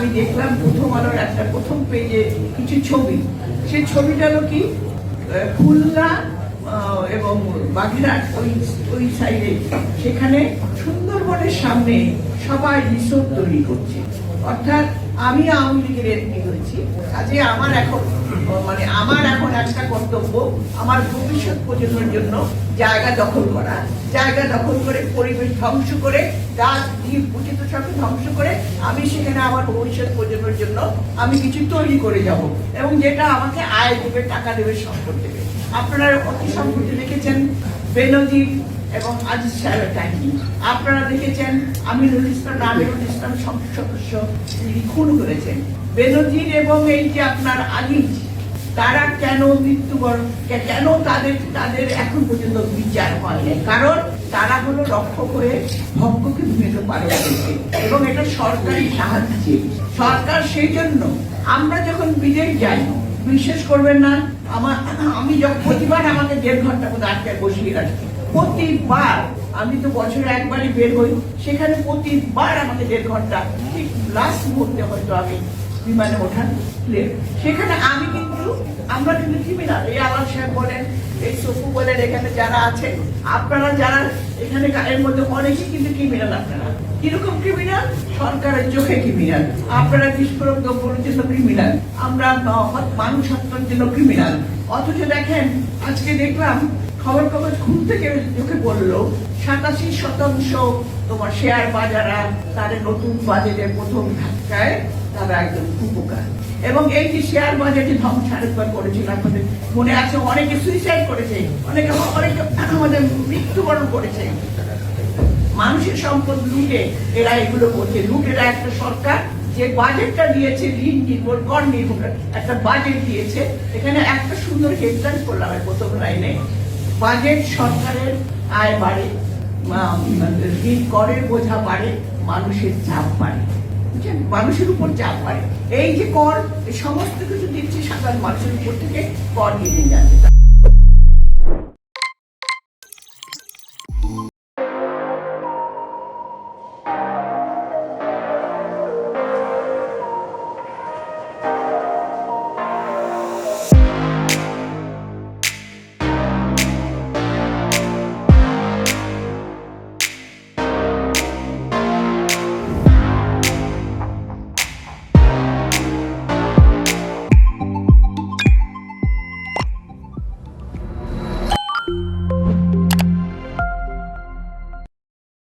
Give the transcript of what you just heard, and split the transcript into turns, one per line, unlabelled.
আমি দেখলাম প্রথম আলোর একটা প্রথম পেজে কিছু ছবি। সেই ছবিটা হলো কি? খুলনা এবং বাগেরহাট, ওই ওই সাইডে সেখানে সুন্দরবনের সামনে সবাই রিসোর্ট তৈরি করছে। অর্থাৎ আমি আওয়ামী লীগের এমপি হয়েছি। কাজে আমার এখন মানে আমার এখন একটা কর্তব্য আমার ভবিষ্যৎ প্রজন্মের জন্য জায়গা দখল করা, জায়গা দখল করে পরিবেশ ধ্বংস করে, গাছ, দ্বীপ, উচিত সবকে ধ্বংস করে আমি সেখানে আমার ভবিষ্যৎ প্রজন্মের জন্য আমি কিছু তৈরি করে যাব এবং যেটা আমাকে আয় দেবে, টাকা দেবে, সম্পদ দেবে। আপনারা অতি সম্প্রতি দেখেছেন, বেনজির এবং আজিজ সাহেবের কাহিনী। আপনারা দেখেছেন আমিনুল ইসলাম আমিনুল ইসলাম সংসদ সদস্য তিনি খুন করেছেন। বেনজির এবং এই যে আপনার আজিজ, তারা কেন মৃত্যুবরণ, কেন তাদের তাদের এখন পর্যন্ত বিচার হয়নি? কারণ তারা হলো রক্ষক হয়ে ভক্তকে ভূমিকা পালন করছে এবং এটা সরকারি সাহায্যে। সরকার সেই জন্য আমরা যখন বিদেশ যাই, বিশ্বাস করবেন না, আমার, আমি যখন প্রতিবার আমাকে দেড় ঘণ্টা মতো আটকায় বসিয়ে রাখি। প্রতিবার, আমি তো বছরে একবারই বের হই, সেখানে প্রতিবার আমাকে দেড় ঘণ্টা, ঠিক লাস্ট মুহূর্তে হয়তো আমি বিমানে ওঠান সেখানে আমি কিন্তু, আমরা কিন্তু ক্রিমিনাল এই আলাল সাহেব বলেন, এই সফু বলেন, এখানে যারা আছে আপনারা যারা, এখানে এর মধ্যে অনেকেই কিন্তু ক্রিমিনাল আপনারা। কীরকম ক্রিমিনাল সরকারের চোখে ক্রিমিনাল আপনারা বিস্ফোরক ক্রিমিনাল আমরা মানুষ হত্যার জন্য ক্রিমিনাল অথচ দেখেন, আজকে দেখলাম খবর কাগজ চোখে বলল সাতাশি শতাংশ তোমার শেয়ার বাজারা তার নতুন বাজেটের প্রথম ধাক্কায় তারা একদম উপকার। এবং এই যে শেয়ার বাজারে ধ্বংস আরেকবার করেছিল আপনাদের মনে আছে অনেকে সুইসাইড করেছে, অনেকে অনেকে আমাদের মৃত্যুবরণ করেছে। মানুষের সম্পদ লুটে এরা এগুলো করছে। লুটেরা একটা সরকার যে বাজেটটা দিয়েছে, ঋণ নির্ভর কর নির্ভর একটা বাজেট দিয়েছে। এখানে একটা সুন্দর হেডলাইন করলাম প্রথম লাইনে বাজেট সরকারের আয় বাড়ে ঋণ করের বোঝা বাড়ে, মানুষের চাপ বাড়ে। বুঝছেন? মানুষের উপর চাপ বাড়ে। এই যে কর সমস্ত কিছু দিচ্ছে সাধারণ মানুষের উপর থেকে, কর নিয়ে যাচ্ছে।